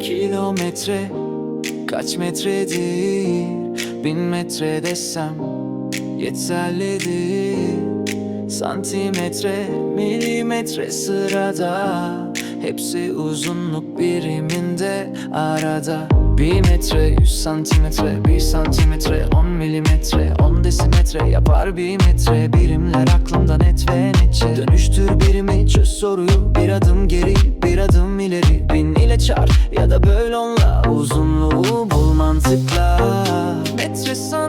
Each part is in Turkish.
metre kaç metredir? Bin metre desem yeterlidir. Santimetre, milimetre sırada. Hepsi uzunluk biriminde arada. Bir metre, yüz santimetre, bir santimetre On milimetre, on desimetre. Yapar bir metre, birimler aklımda net ve netçe. Dönüştür birimi, çöz soruyu. Bir adım geri, bir adım ileri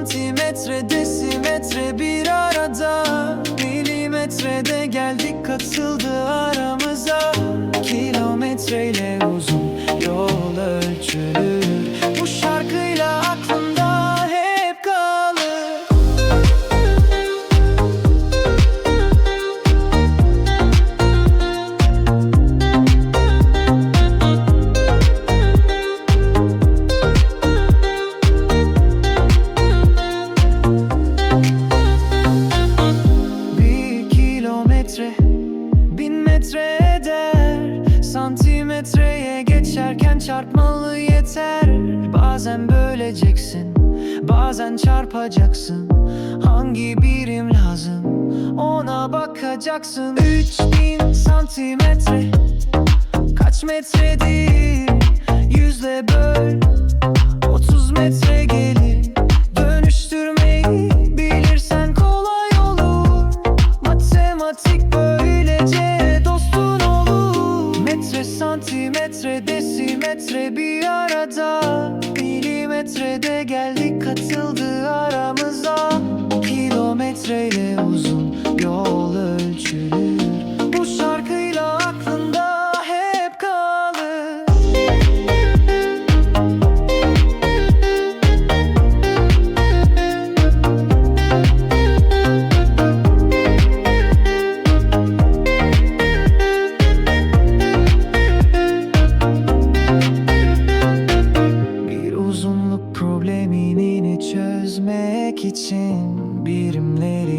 santimetre, desimetre bir arada. Milimetrede geldik katıldı aramıza. Kilometreyle Santimetreye geçerken çarpmalı yeter. Bazen böleceksin bazen çarpacaksın. Hangi birim lazım ona bakacaksın. 3000 santimetre kaç metredir? Yüzle böl 30 metre gelir santimetre, desimetre bir arada. Milimetrede geldik katıldı aramıza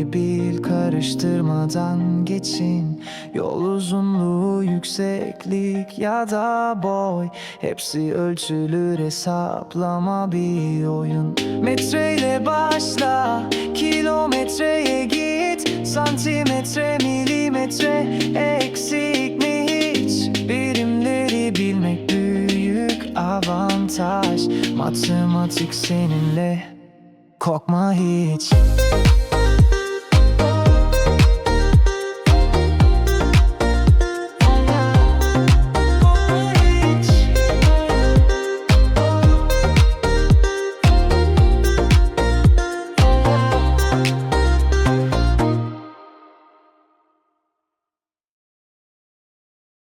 Bil karıştırmadan geçin. Yol uzunluğu yükseklik ya da boy. Hepsi ölçülür hesaplama bir oyun. Metreyle başla kilometreye git. Santimetre milimetre eksik mi hiç? Birimleri bilmek büyük avantaj. Matematik seninle korkma hiç